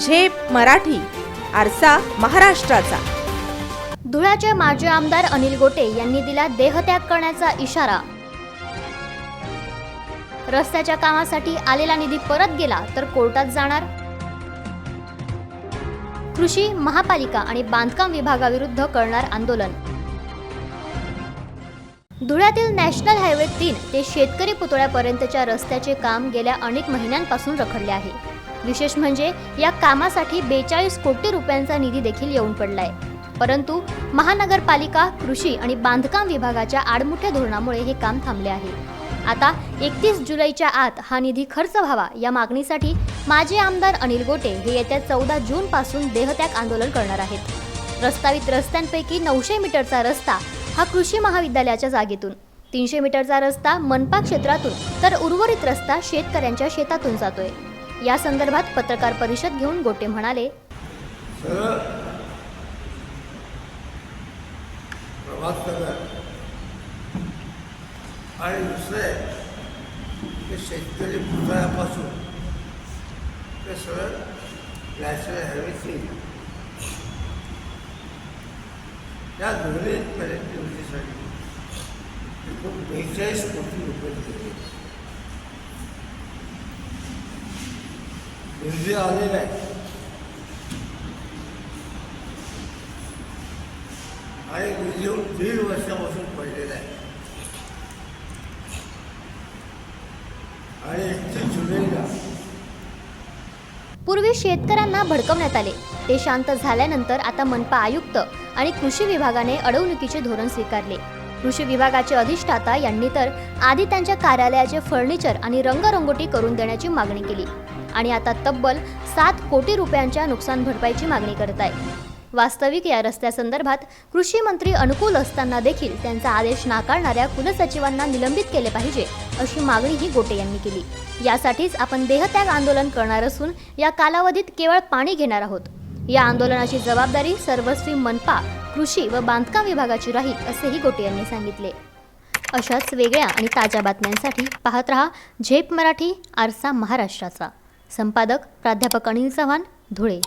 झेप मराठी आरसा महाराष्ट्राचा. धुळ्याचे माजी आमदार अनिल गोटे यांनी दिला देहत्याग करण्याचा इशारा. रस्त्याच्या कामासाठी आलेला निधी परत गेला तर कोर्टात जाणार. कृषी महापालिका आणि बांधकाम विभागाविरुद्ध करणार आंदोलन. धुळ्यातील नॅशनल हायवे तीन ते शेतकरी पुतळ्यापर्यंतच्या रस्त्याचे काम गेल्या अनेक महिन्यांपासून रखडले आहे. विशेष म्हणजे या कामासाठी बेचाळीस कोटी रुपयांचा निधी देखील येऊन पडलाय. परंतु महानगरपालिका कृषी आणि बांधकाम विभागाच्या आडमुठ्या धोरणामुळे हे काम थांबले आहे. आता एकतीस जुलैच्या आत हा निधी खर्च व्हावा या मागणीसाठी माजी आमदार अनिल गोटे हे येत्या चौदा जून पासून देहत्याग आंदोलन करणार आहेत. प्रस्तावित रस्त्यांपैकी नऊशे मीटरचा रस्ता हा कृषी महाविद्यालयाच्या जागेतून तीनशे मीटरचा रस्ता मनपा क्षेत्रातून तर उर्वरित रस्ता शेतकऱ्यांच्या शेतातून जातोय. या संदर्भात पत्रकार परिषद घेऊन गोटे म्हणाले प्रवास करणार आणि दुसरे आहे शेतकरी पुतळ्यापासून ते सरळ नॅशनल हायवे तीन या दोन्ही कनेक्टिव्हिटीसाठी एकूण बेचाळीस कोटी रुपये दिले. निधी आलेला आहे आणि निधी येऊन दीड वर्षापासून पडलेला आहे. आणि एकतीस जुलैला पूर्वी शेतकऱ्यांना भडकवण्यात आले. ते शांत झाल्यानंतर आता मनपा आयुक्त आणि कृषी विभागाने अडवणुकीचे धोरण स्वीकारले. कृषी विभागाचे अधिष्ठाता यांनी तर आधी त्यांच्या कार्यालयाचे फर्निचर आणि रंगरंगोटी करून देण्याची मागणी केली. आणि आता तब्बल सात कोटी रुपयांच्या नुकसान भरपाईची मागणी करत आहे वास्तविक या रस्त्यासंदर्भात कृषी मंत्री अनुकूल असताना देखील त्यांचा आदेश नाकारणाऱ्या कुलसचिवांना निलंबित केले पाहिजे अशी मागणीही गोटे यांनी केली. यासाठीच आपण देहत्याग आंदोलन करणार असून या कालावधीत केवळ पाणी घेणार आहोत. या आंदोलनाची जबाबदारी सर्वस्वी मनपा कृषी व बांधकाम विभागाची राहील असेही गोटे यांनी सांगितले. अशाच वेगळ्या आणि ताज्या बातम्यांसाठी पाहत रहा झेप मराठी आरसा महाराष्ट्राचा. संपादक प्राध्यापक अनिल चव्हाण धुळे.